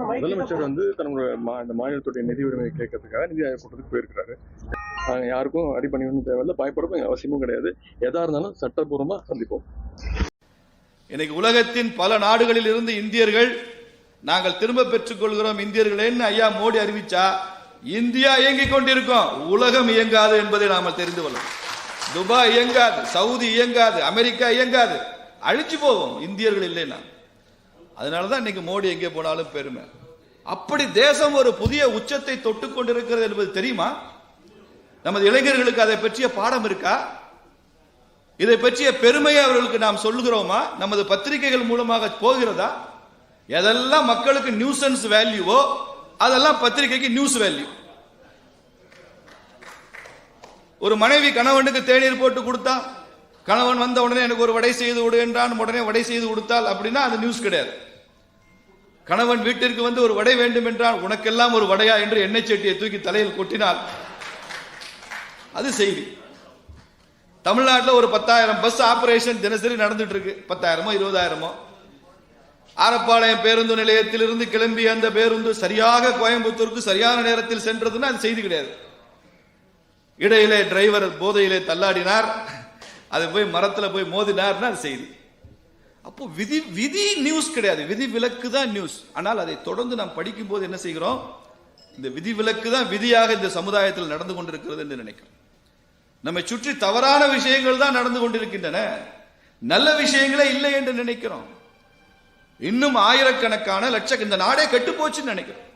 முதலமைச்சர் வந்து தன்னுடைய இந்த மாநிலத்துடைய நிதி உரிமையை கேட்கறதுக்காக நிதி ஆயோக் கூட்டத்துக்கு போயிருக்கிறாரு. நாங்க யாருக்கும் அடிப்பணியும் தேவையில்லை பயப்படவும் அவசியமும் கிடையாது. எதா இருந்தாலும் சட்டப்பூர்வமா சந்திப்போம். இன்னைக்கு உலகத்தின் பல நாடுகளில் இருந்து இந்தியர்கள் நாங்கள் திரும்ப பெற்றுக் கொள்கிறோம் இந்தியர்களேன்னு ஐயா மோடி அறிவிச்சா இந்தியா இயங்கிக் கொண்டிருக்கும். உலகம் இயங்காது என்பதை நாம தெரிந்து கொள்ளணும். துபாய் இயங்காது சவுதி இயங்காது அமெரிக்கா இயங்காது. அழிச்சு போவோம். இந்தியர்கள் இல்லைன்னா. அதனால தான் இன்னைக்கு மோடி எங்கே போனாலும் பெருமை. அப்படி தேசம் ஒரு புதிய உச்சத்தை தொட்டு கொண்டிருக்கிறது என்பது தெரியுமா? நமது இளைஞர்களுக்கு அதை பற்றிய பாடம் இருக்கா? இதை பற்றிய பெருமையை அவர்களுக்கு நாம் சொல்லுகிறோமா? நமது பத்திரிகைகள் மூலமாக போகிறதா? எதெல்லாம் மக்களுக்கு நியூசன்ஸ் வேல்யூவோ அதெல்லாம் பத்திரிகைக்கு நியூஸ் வேல்யூ ஒரு மனைவி கணவனுக்கு தேநீர் போட்டு கொடுத்தா கணவன் வந்த உடனே எனக்கு ஒரு வடை செய்து விடு என்றான். உடனே வடை செய்து கொடுத்தால் அப்படின்னா அது நியூஸ் கிடையாது. கணவன் வீட்டிற்கு வந்து ஒரு வடை வேண்டும் என்றால் உனக்கெல்லாம் ஒரு வடையா என்று எண்ணெய் சட்டியை தூக்கி தலையில் கொட்டினால் அது செய்தி. தமிழ்நாட்டில் ஒரு பத்தாயிரம் பஸ் ஆபரேஷன் தினசரி நடந்துட்டு இருக்கு பத்தாயிரமோ இருபதாயிரமோ. ஆரப்பாளையம் பேருந்து நிலையத்திலிருந்து கிளம்பிய அந்த பேருந்து சரியாக கோயம்புத்தூருக்கு சரியான நேரத்தில் சென்றதுன்னா அது செய்தி கிடையாது. இடையிலே டிரைவர் போதையிலே தள்ளாடினார். அது போய் மரத்தில் போய் மோதினார்னா அது செய்தி. அப்போ விதி விதி நியூஸ் கிடையாது. விதி விலக்கு தான் நியூஸ் ஆனால் அதை தொடர்ந்து நாம் படிக்கும் போது என்ன செய்கிறோம்? இந்த விதி விலக்கு தான் விதியாக இந்த சமுதாயத்தில் நடந்து கொண்டிருக்கிறது என்று நினைக்கிறோம். நம்மை சுற்றி தவறான விஷயங்கள் தான் நடந்து கொண்டிருக்கின்றன. நல்ல விஷயங்களே இல்லை என்று நினைக்கிறோம். இன்னும் ஆயிரக்கணக்கான லட்சம் இந்த நாடே கெட்டு போச்சுன்னு நினைக்கிறோம்.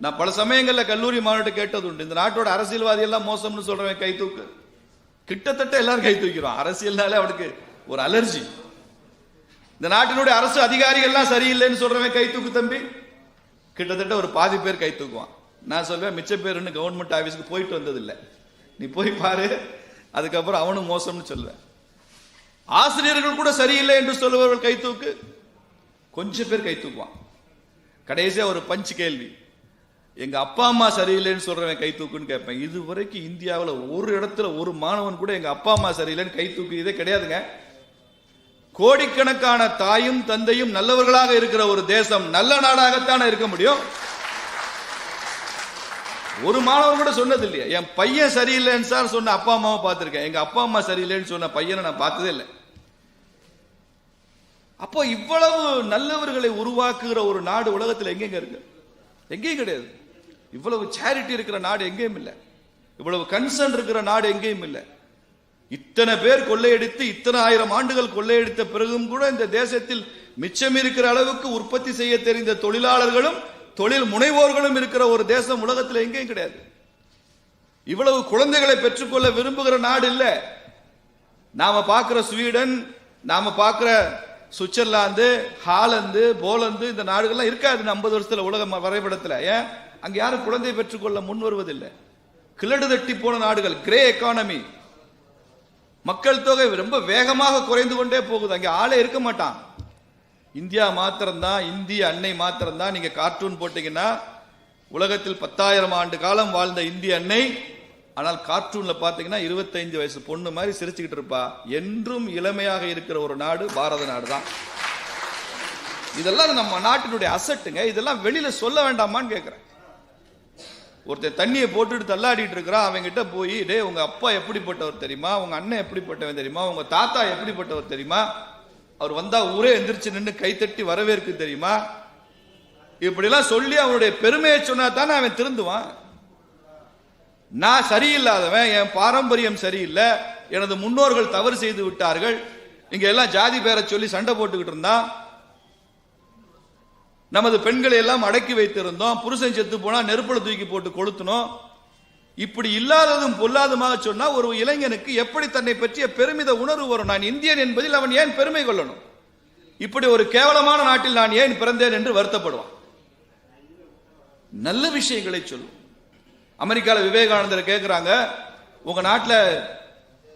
நான் பல சமயங்களில் கல்லூரி மாணவர்கிட்ட கேட்டது உண்டு இந்த நாட்டோட அரசியல்வாதி எல்லாம் மோசம்னு சொல்றவன் கை தூக்கு. கிட்டத்தட்ட எல்லாரும் கை தூக்கிறோம் அரசியல்னாலே அவனுக்கு ஒரு அலர்ஜி இந்த நாட்டினுடைய அரசு அதிகாரிகள்லாம் சரியில்லைன்னு சொல்றவன் கை தூக்கு தம்பி. கிட்டத்தட்ட ஒரு பாதி பேர் கை தூக்குவான். நான் சொல்வேன் மிச்ச பேர் இன்னும் கவர்மெண்ட் ஆபீஸ்க்கு போயிட்டு வந்ததில்லை. நீ போய் பாரு அதுக்கப்புறம் அவனும் மோசம்னு சொல்லுவேன் ஆசிரியர்கள் கூட சரியில்லை என்று சொல்லுபவர்கள் கை தூக்கு. கொஞ்சம் பேர் கை தூக்குவான். கடைசியா ஒரு பஞ்சு கேள்வி. எங்க அப்பா அம்மா சரியில்லைன்னு சொல்றவன் கை தூக்குன்னு கேட்பேன். இது வரைக்கும் இந்தியாவில் ஒரு இடத்துல ஒரு மாணவன் கூட எங்க அப்பா அம்மா சரியில்லைன்னு கை தூக்கியதே கிடையாதுங்க. கோடிக்கணக்கான தாயும் தந்தையும் நல்லவர்களாக இருக்கிற ஒரு தேசம் நல்ல நாடாகத்தானே இருக்க முடியும்? ஒரு மாணவன் கூட சொன்னது இல்லையா என் பையன் சரியில்லைன்னு சார் சொன்ன அப்பா அம்மாவை பார்த்திருக்கேன். எங்க அப்பா அம்மா சரியில்லைன்னு சொன்ன பையனை நான் பார்த்ததே இல்லை. அப்போ இவ்வளவு நல்லவர்களை உருவாக்குகிற ஒரு நாடு உலகத்தில் எங்கெங்க இருக்கு? எங்கேயும் கிடையாது. இவ்வளவு சேரிட்டி இருக்கிற நாடு எங்கேயும் இல்லை. இவ்வளவு கன்சர்ன் இருக்கிற நாடு எங்கேயும் இல்லை. இத்தனை பேர் கொள்ளையடித்து இத்தனை ஆயிரம் ஆண்டுகள் கொள்ளையடித்த பிறகும் கூட இந்த தேசத்தில் மிச்சம் இருக்கிற அளவுக்கு உற்பத்தி செய்ய தெரிந்த தொழிலாளர்களும் தொழில் முனைவோர்களும் இருக்கிற ஒரு தேசம் உலகத்தில் எங்கேயும் கிடையாது. இவ்வளவு குழந்தைகளை பெற்றுக்கொள்ள விரும்புகிற நாடு இல்லை. நாம பார்க்கிற ஸ்வீடன் நாம பார்க்கிற சுவிட்சர்லாந்து ஹாலந்து போலந்து இந்த நாடுகள்லாம் இருக்காது ஐம்பது வருஷத்துல உலக வரைபடத்தில். ஏன்? அங்க யாரும் குழந்தை பெற்றுக்கொள்ள முன் வருவதில்லை. கிழடு தட்டி போன நாடுகள் கிரே எக்கானமி மக்கள் தொகை ரொம்ப வேகமாக குறைந்து கொண்டே போகுது. அங்கே ஆளே இருக்க மாட்டான். இந்தியா மாத்திரம்தான் இந்திய அன்னை மாத்திரம்தான் நீங்க கார்ட்டூன் போட்டீங்கன்னா உலகத்தில் பத்தாயிரம் ஆண்டு காலம் வாழ்ந்த இந்திய அன்னை ஆனால் கார்ட்டூன்ல பாத்தீங்கன்னா இருபத்தைந்து வயசு பொண்ணு மாதிரி சிரிச்சுக்கிட்டு இருப்பா. என்றும் இளமையாக இருக்கிற ஒரு நாடு பாரத நாடு தான் இதெல்லாம் நம்ம நாட்டினுடைய அசட்டுங்க இதெல்லாம் வெளியில சொல்ல வேண்டாமான்னு கேட்கிறேன் ஒருத்தன் தண்ணியை போட்டுட்டு தள்ளாடிட்டு இருக்கிறான் அவன் கிட்ட போய் டே உங்க அப்பா எப்படிப்பட்டவர் தெரியுமா? உங்க அண்ணன் எப்படிப்பட்டவன் தெரியுமா? உங்க தாத்தா எப்படிப்பட்டவர் தெரியுமா? அவர் வந்தா ஊரே எந்திரிச்சு நின்று கைத்தட்டி வரவேற்கு தெரியுமா? இப்படிலாம் சொல்லி அவனுடைய பெருமையை சொன்னா தானே அவன் திருந்துவான். நான் சரியில்லாதவன் என் பாரம்பரியம் சரியில்லை எனது முன்னோர்கள் தவறு செய்து விட்டார்கள். இங்க எல்லாம் ஜாதி பேரை சொல்லி சண்டை போட்டுக்கிட்டு இருந்தான். நமது பெண்களை எல்லாம் அடக்கி வைத்திருந்தோம். புருஷன் செத்து போனா நெருப்புல தூக்கி போட்டு கொளுத்தணும் இப்படி இல்லாததும் பொல்லாதமாக சொன்னா ஒரு இளைஞனுக்கு எப்படி தன்னை பற்றிய பெருமித உணர்வு வரும்? நான் இந்தியன் என்பதில் அவன் ஏன் பெருமை கொள்ளணும்? இப்படி ஒரு கேவலமான நாட்டில் நான் ஏன் பிறந்தேன் என்று வருத்தப்படுவான். நல்ல விஷயங்களை சொல்லும் அமெரிக்கால விவேகானந்தர் கேட்கிறாங்க உங்க நாட்டில்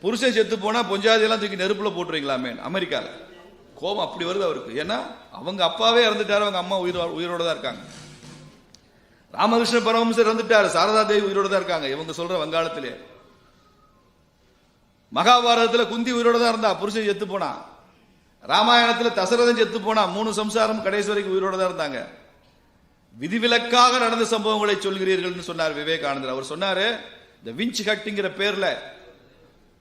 புருஷன் செத்து போனா பொஞ்சாதியெல்லாம் தூக்கி நெருப்புல போட்டுருவீங்களாமே அமெரிக்காவில் கோபம் அப்படி வருது அவருக்கு. ஏன்னா அவங்க அப்பாவே இறந்துட்டாரு அவங்க அம்மா உயிர் உயிரோட தான் இருக்காங்க. ராமகிருஷ்ண பரமஹம்சர் இறந்துட்டாரு சாரதா தேவி உயிரோட தான் இருக்காங்க இவங்க சொல்ற வங்காளத்திலே. மகாபாரதத்தில் குந்தி உயிரோட தான் இருந்தா புருஷன் செத்து போனா. ராமாயணத்தில் தசரதன் செத்து போனா மூணு சம்சாரம் கடைசி வரைக்கும் உயிரோட தான் இருந்தாங்க. விதிவிலக்காக நடந்த சம்பவங்களை சொல்கிறீர்கள்னு சொன்னார் விவேகானந்தர். அவர் சொன்னாரு இந்த விஞ்ச் ஹட்டுங்கிற பேர்ல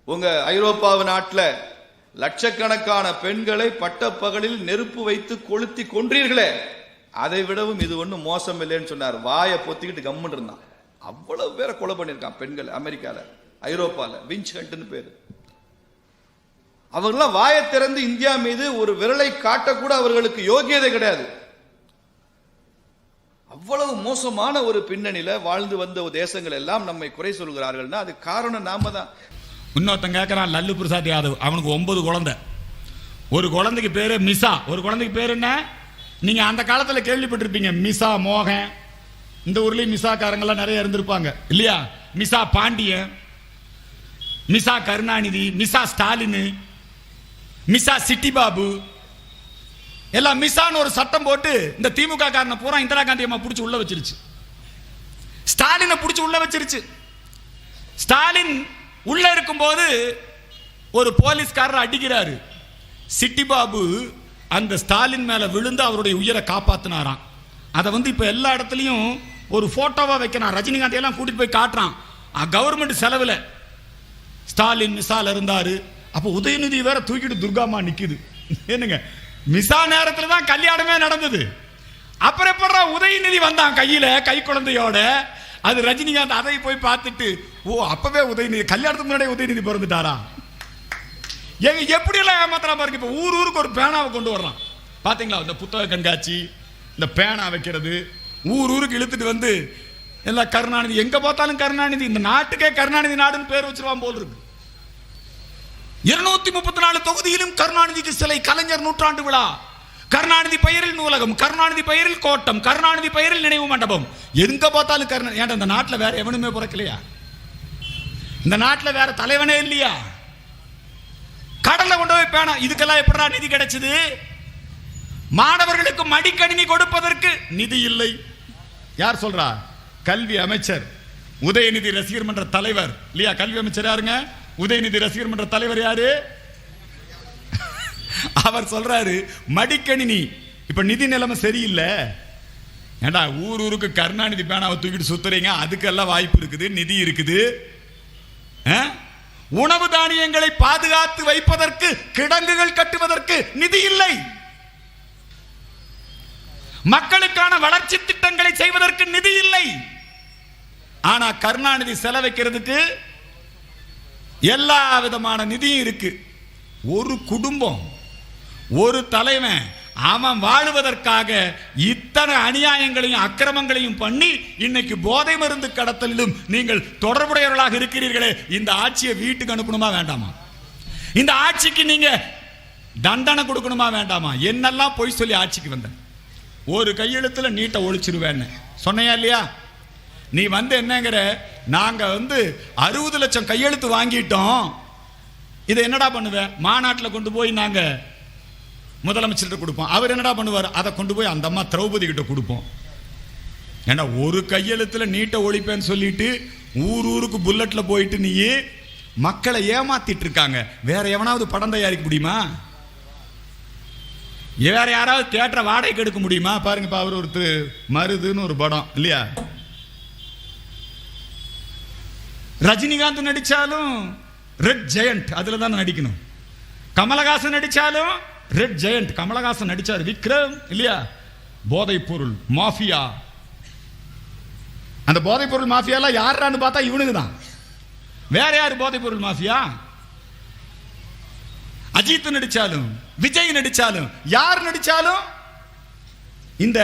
உங்க ஐரோப்பாவு நாட்டில் லட்சக்கணக்கான பெண்களை பட்டப்பகலில் நெருப்பு வைத்து கொளுத்தி கொன்றீர்களே. அதை விடவும் இது ஒன்றும் மோசம் இல்லைன்னு சொன்னார். வாயை பொத்திக்கிட்டு கம்முன்னு இருந்தான். அவ்வளவு பேரை கொலை பண்ணியிருக்கான் பெண்கள் அமெரிக்கால ஐரோப்பால. விஞ்ச் ஹண்ட்னு பேரு. அவர்கள்லாம் வாயை திறந்து இந்தியா மீது ஒரு விரலை காட்டக்கூட அவர்களுக்கு யோகியதை கிடையாது. அவ்வளவு மோசமான ஒரு பின்னணியில் வாழ்ந்து வந்த தேசங்கள் எல்லாம் நம்மை குறை சொல்கிறார்கள்னா அது காரணம் நாம தான் இன்னொருத்தன் கேட்கறான் லல்லு பிரசாத் யாதவ். அவனுக்கு ஒன்பது குழந்தை. ஒரு குழந்தைக்கு பேர் மிசா. ஒரு குழந்தைக்கு பேர் என்ன? நீங்கள் அந்த காலத்தில் கேள்விப்பட்டிருப்பீங்க மிசா மோகன். இந்த ஊர்லேயும் மிசாக்காரங்கெல்லாம் நிறைய இருந்திருப்பாங்க. இல்லையா? MISA Pandiyan. MISA Karunanidhi. MISA Stalin. MISA Chitti Babu. எல்லாம் மிசான்னு ஒரு சட்டம் போட்டு இந்த திமுக காரனை பூரா இந்திரா காந்தி அம்மா பிடிச்சி உள்ள வச்சிருச்சு. ஸ்டாலினை பிடிச்சி உள்ள வச்சிருச்சு. ஸ்டாலின் உள்ள இருக்கும்போது ஒரு போலீஸ்காரர் அடிக்கிறாரு. சிட்டி பாபு அந்த ஸ்டாலின் மேல விழுந்து அவருடைய உயிரை காப்பாத்தினாராம். அதை வந்து இப்ப எல்லா இடத்துலையும் ஒரு போட்டோவா வைக்கிறான். ரஜினிகாந்த் எல்லாம் கூட்டிட்டு போய் காட்டுறான். கவர்மெண்ட் செலவுல. ஸ்டாலின் மிசால் இருந்தாரு. அப்ப உதயநிதி வேற தூக்கிட்டு துர்காமா நிக்குது. என்னங்க? மிசா நேரத்துல தான் கல்யாணமே நடந்தது. அப்புறம் எப்படா உதயநிதி வந்தான் கையில கை குழந்தையோட. அது ரஜினிகாந்த் அதை போய் பார்த்துட்டு ஓ அப்பவே உதயநிதி கல்யாணத்துக்கு முன்னாடி உதயநிதி பிறந்துட்டாரா? எங்க எப்படி எல்லாம் ஏமாத்தலாம் பாருங்க இப்ப ஊர் ஊருக்கு ஒரு பேனாவை கொண்டு வர்றான். பாத்தீங்களா இந்த புத்தக கண்காட்சி இந்த பேனா வைக்கிறது ஊர் ஊருக்கு இழுத்துட்டு வந்து எல்லாம் கருணாநிதி எங்க பார்த்தாலும் கருணாநிதி இந்த நாட்டுக்கே கருணாநிதி நாடுன்னு பேர் வச்சிருவான் போல் இருக்கு. இருநூத்தி முப்பத்தி நாலு தொகுதியிலும் கருணாநிதிக்கு சிலை கலைஞர் நூற்றாண்டு விழா. கருணாநிதி பெயரில் நூலகம் கருணாநிதி பெயரில் கோட்டம் கருணாநிதி பெயரில் நினைவு மண்டபம். எங்க பார்த்தாலும் கருணா ஏன்டா இந்த நாட்டில் வேற எவனுமே பிறக்கலையா? இந்த நாட்டில் வேற தலைவனே இல்லையா? கடலை கொண்டு போய் பேனா இதுக்கெல்லாம் எப்படா நிதி கிடைச்சது? மாணவர்களுக்கு மடிக்கணினி கொடுப்பதற்கு நிதி இல்லை. யார் சொல்றா? கல்வி அமைச்சர். உதயநிதி ரசிகர் மன்ற தலைவர். இல்லையா? கல்வி அமைச்சர் யாருங்க? உதயநிதி ரசிகர் மன்ற தலைவர் யாரு? அவர் சொல்றாரு மடிக்கணினி. இப்ப நிதி நிலைமை சரியில்லை. ஏண்டா ஊர் ஊருக்கு கருணாநிதி பேனாவை தூக்கிட்டு சுத்துறீங்க? அதுக்கெல்லாம் வாய்ப்பு இருக்குது நிதி இருக்குது. உணவு தானியங்களை பாதுகாத்து வைப்பதற்கு கிடங்குகள் கட்டுவதற்கு நிதி இல்லை. மக்களுக்கான வளர்ச்சி திட்டங்களை செய்வதற்கு நிதி இல்லை. ஆனா கருணாநிதி செலவைக்கிறதுக்கு எல்லா விதமான நிதியும் இருக்கு. ஒரு குடும்பம் ஒரு தலைவன் அவன் வாழுவதற்காக இத்தனை அநியாயங்களையும் அக்கிரமங்களையும் பண்ணி இன்னைக்கு போதை மருந்து கடத்தலிலும் நீங்கள் தொடர்புடையவர்களாக இருக்கிறீர்களே இந்த ஆட்சியை வீட்டுக்கு அனுப்பணுமா வேண்டாமா? இந்த ஆட்சிக்கு நீங்க தண்டனை கொடுக்கணுமா வேண்டாமா? என்னெல்லாம் பொய் சொல்லி ஆட்சிக்கு வந்த? ஒரு கையெழுத்துல நீட்டை ஒழிச்சிருவேன்னு. சொன்னையா இல்லையா? நீ வந்து என்னங்கிற நாங்க வந்து அறுபது லட்சம் கையெழுத்து வாங்கிட்டோம். இதை என்னடா பண்ணுவேன்? மாநாட்டில் கொண்டு போய் நாங்கள் முதலமைச்சர்கிட்ட கொடுப்போம். அவர் என்னடா பண்ணுவார்? அதை கொண்டு போய் அந்த அம்மா திரௌபதி கிட்ட கொடுப்போம். ஏன்னா ஒரு கையெழுத்தில் நீட்டை ஒழிப்பேன்னு சொல்லிட்டு ஊர் ஊருக்கு புல்லட்ல போயிட்டு நீ மக்களை ஏமாத்திட்டு இருக்காங்க வேற எவனாவது படம் தயாரிக்க முடியுமா? வேற யாராவது தேட்டரை வாடகைக்கு எடுக்க முடியுமா? பாருங்கப்பா அவர் ஒருத்தர் மருதுன்னு ஒரு படம் இல்லையா? ரஜினிகாந்த் நடித்தாலும் ரெட் ஜெயண்ட் அதில் தான் நடிக்கணும். கமலஹாசன் நடித்தாலும் ரெட் ஜெயண்ட் கமலஹாசன் நடிச்சார். விக்ரம் இல்லையா? போதை பொருள் மாஃபியா. அந்த போதை பொருள் மாஃபியாலாம் யாரான்னு பார்த்தா இவனுக்கு தான் வேற யார் போதை பொருள் மாஃபியா? அஜித் நடிச்சாலும் விஜய் நடிச்சாலும் யார் நடிச்சாலும் இந்த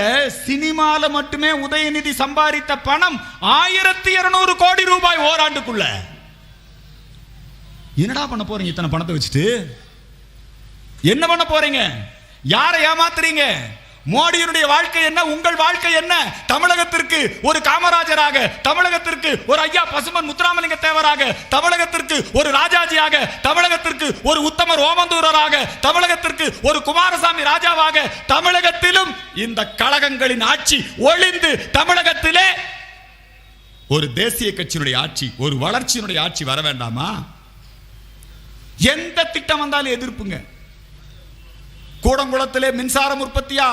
சினிமால மட்டுமே உதயநிதி சம்பாதித்த பணம் ஆயிரத்தி இருநூறு கோடி ரூபாய் ஓராண்டுக்குள்ள. என்னடா பண்ண போறீங்க இத்தனை பணத்தை வச்சுட்டு? என்ன பண்ண போறீங்க? யாரை ஏமாத்துறீங்க? மோடியினுடைய வாழ்க்கை என்ன? உங்கள் வாழ்க்கை என்ன? தமிழகத்திற்கு ஒரு காமராஜராக தமிழகத்திற்கு ஒரு ஐயா பசுமன் முத்துராமலிங்க தேவராக தமிழகத்திற்கு ஒரு ராஜாஜியாக தமிழகத்திற்கு ஒரு உத்தமர் ஓமந்தூரராக தமிழகத்திற்கு ஒரு குமாரசாமி ராஜாவாக தமிழகத்திலும் இந்த கழகங்களின் ஆட்சி ஒளிந்து தமிழகத்திலே ஒரு தேசிய கட்சியினுடைய ஆட்சி ஒரு வளர்ச்சியினுடைய ஆட்சி வர வேண்டாமா? எந்த திட்டம் வந்தாலும் எதிர்ப்புங்க. கூடங்குளத்திலே மின்சாரம் உற்பத்தியா?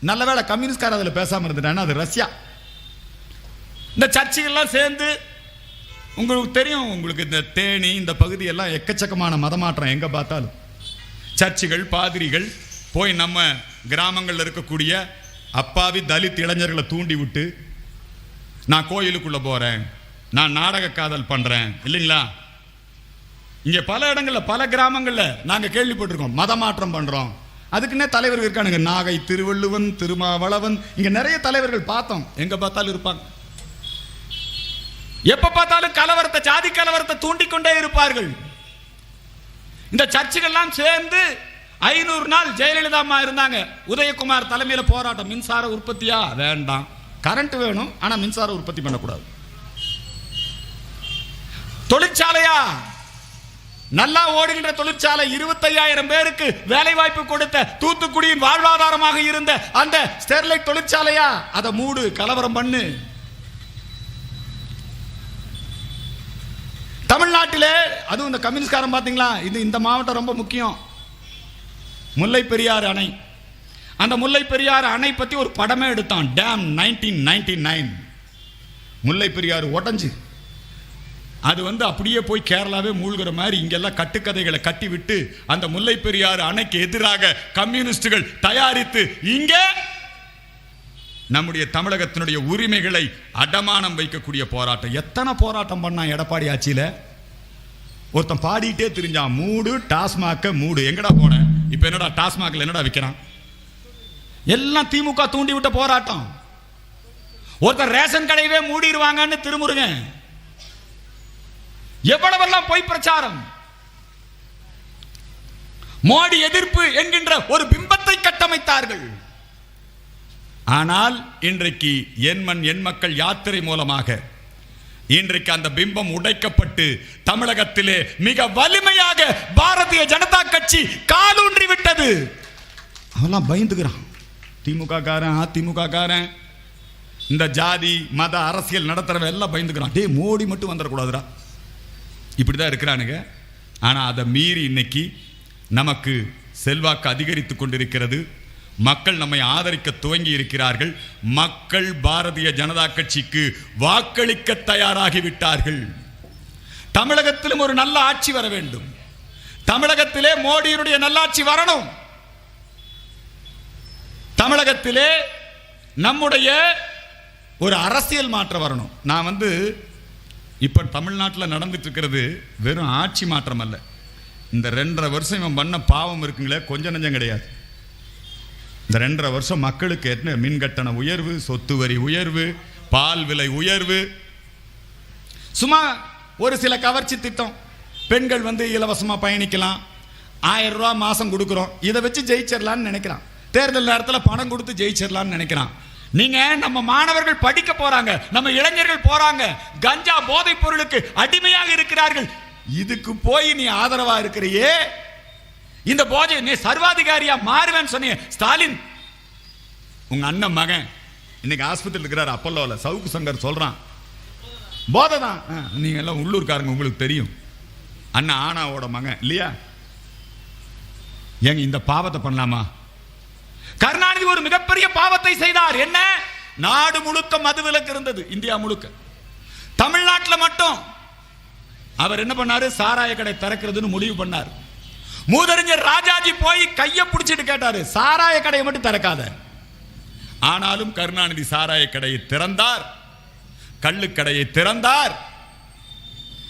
நல்ல வேளை கம்யூனிஸ்ட்கார அதில் பேசாமல் இருந்துட்டான்னா அது ரஷ்யா. இந்த சர்ச்சுகள்லாம் சேர்ந்து உங்களுக்கு தெரியும் உங்களுக்கு இந்த தேனி இந்த பகுதியெல்லாம் எக்கச்சக்கமான மதமாற்றம் எங்கே பார்த்தாலும். சர்ச்சுகள் பாதிரிகள் போய் நம்ம கிராமங்களில் இருக்கக்கூடிய அப்பாவி தலித் இளைஞர்களை தூண்டி விட்டு நான் கோயிலுக்குள்ளே போகிறேன் நான் நாடக காதல் பண்ணுறேன் இல்லைங்களா? இங்கே பல இடங்களில் பல கிராமங்களில் நாங்கள் கேள்விப்பட்டிருக்கோம். மதமாற்றம் பண்ணுறோம் அதுக்குன்னே தலைவர்கள் இருக்கானுங்க. நாகை திருவள்ளுவன் திருமாவளவன். இங்கே நிறைய தலைவர்கள் பார்த்தோம். எங்கே பார்த்தாலும் இருப்பாங்க. எப்போ பார்த்தாலும் கலவரத்தை ஜாதி கலவரத்தை தூண்டிக்கொண்டே இருப்பார்கள். இந்த சர்ச்சுகள்லாம் சேர்ந்து ஐநூறு நாள் ஜெயலலிதா அம்மா இருந்தாங்க. உதயகுமார் தலைமையில் போராட்டம். மின்சார உற்பத்தியா? வேண்டாம். கரண்ட் வேணும் ஆனால் மின்சார உற்பத்தி பண்ணக்கூடாது. தொழிற்சாலையா? நல்லா ஓடுகின்ற தொழிற்சாலை இருபத்தையாயிரம் பேருக்கு வேலை வாய்ப்பு கொடுத்த தூத்துக்குடியின் வாழ்வாதாரமாக இருந்த அந்த ஸ்டெர்லைட் தொழிற்சாலையா? அதை மூடு கலவரம் பண்ணு. தமிழ்நாட்டிலே அதுவும் இந்த கம்யூனிஸ்ட்காரன் பார்த்தீங்களா? இது இந்த மாவட்டம் ரொம்ப முக்கியம். முல்லை பெரியாறு அணை. அந்த முல்லை பெரியாறு அணை பற்றி ஒரு படமே எடுத்தான். Dam nineteen ninety nine Mullai Periyar உடஞ்சு. அது வந்து அப்படியே போய் கேரளாவே மூழ்கிற மாதிரி இங்கெல்லாம் கட்டுக்கதைகளை கட்டி விட்டு அந்த முல்லை பெரியாறு அணைக்கு எதிராக கம்யூனிஸ்டுகள் தயாரித்து இங்கே நம்முடைய தமிழகத்தினுடைய உரிமைகளை அடமானம் வைக்கக்கூடிய போராட்டம். எத்தனை போராட்டம் பண்ணான் எடப்பாடி ஆட்சியில்? ஒருத்தன் பாடிட்டே தெரிஞ்சான் மூடு டாஸ்மாக மூடு. எங்கடா போன? இப்போ என்னடா டாஸ்மாகில் என்னடா விற்கிறான் எல்லாம் திமுக தூண்டி விட்ட போராட்டம். ஒருத்தர் ரேஷன் கடையவே மூடிடுவாங்கன்னு திருமுருகன். எவ்வளவெல்லாம் பொய் பிரச்சாரம்? மோடி எதிர்ப்பு என்கின்ற ஒரு பிம்பத்தை கட்டமைத்தார்கள். ஆனால் இன்றைக்கு என் மண் மக்கள் யாத்திரை மூலமாக இன்றைக்கு அந்த பிம்பம் உடைக்கப்பட்டு தமிழகத்திலே மிக வலிமையாக பாரதிய ஜனதா கட்சி காலூன்றி விட்டது. அவெல்லாம் பயந்துக்கிறான். திமுக காரன் அதிமுக காரன் இந்த ஜாதி மத அரசியல் நடத்துறவ எல்லாம் பயந்துக்கிறான். டே மோடி மட்டும் வந்துடக்கூடாதுடா. இப்படி தான் இருக்கிறானுங்க. ஆனால் அதை மீறி இன்னைக்கு நமக்கு செல்வாக்கு அதிகரித்து கொண்டிருக்கிறது. மக்கள் நம்மை ஆதரிக்க துவங்கி இருக்கிறார்கள். மக்கள் பாரதிய ஜனதா கட்சிக்கு வாக்களிக்க தயாராகிவிட்டார்கள் தமிழகத்திலும் ஒரு நல்ல ஆட்சி வர வேண்டும். தமிழகத்திலே மோடியினுடைய நல்லாட்சி வரணும். தமிழகத்திலே நம்முடைய ஒரு அரசியல் மாற்றம் வரணும். நான் வந்து இப்போ தமிழ்நாட்டில் நடந்துட்டு இருக்கிறது வெறும் ஆட்சி மாற்றம் அல்ல இந்த ரெண்டரை வருஷம் இவன் பண்ண பாவம் இருக்குங்களே கொஞ்சம் நஞ்சம் கிடையாது. இந்த ரெண்டரை வருஷம் மக்களுக்கு என்ன மின் கட்டண உயர்வு சொத்து வரி உயர்வு பால் விலை உயர்வு. சும்மா ஒரு சில கவர்ச்சி திட்டம். பெண்கள் வந்து இலவசமாக பயணிக்கலாம். ஆயிரம் ரூபா மாதம் கொடுக்குறோம். இதை வச்சு ஜெயிச்சிடலான்னு நினைக்கிறான். தேர்தல் நேரத்தில் பணம் கொடுத்து ஜெயிச்சிடலான்னு நினைக்கிறான். நீங்க நம்ம மாணவர்கள் படிக்க போறாங்க நம்ம இளைஞர்கள் போறாங்க கஞ்சா போதைப் பொருளுக்கு அடிமையாக இருக்கிறார்கள். இதுக்கு போய் நீ ஆதரவா இருக்கிறியே? இந்த போதை நீ சர்வாதிகாரியா மாறுவேன்னு சொன்னீங்க ஸ்டாலின். உங்க அண்ணன் மகன் இன்னைக்கு ஆஸ்பத்திரியில் இருக்கிறார் அப்பல்லோல. சவுக்கு சங்கர் சொல்றான். போதை தான். ஆ, நீங்க எல்லாம் உள்ளூர்காரங்க உங்களுக்கு தெரியும். அண்ணன் ஆனாவோட மகன் இல்லையா? ஏங்க இந்த பாவத்தை பண்ணலாமா? கருணாநிதி ஒரு மிகப்பெரிய பாவத்தை செய்தார். என்ன? நாடு முழுக்க மதுவிலக்கு இருந்தது இந்தியா முழுக்க. தமிழ்நாட்டில் மட்டும். அவர் என்ன பண்ணாரு? சாராய கடை திறக்கிறதுன்னு முடிவு பண்ணார். மூதறிஞர் ராஜாஜி போய் கையை பிடிச்சிட்டு கேட்டாரு சாராய கடையை மட்டும் திறக்காத. ஆனாலும் கருணாநிதி சாராய கடையை திறந்தார். கள்ளுக்கடையை திறந்தார்.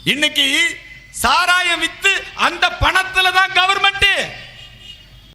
இன்னைக்கு சாராயம் வித்து அந்த பணத்துல தான் கவர்மெண்ட்டே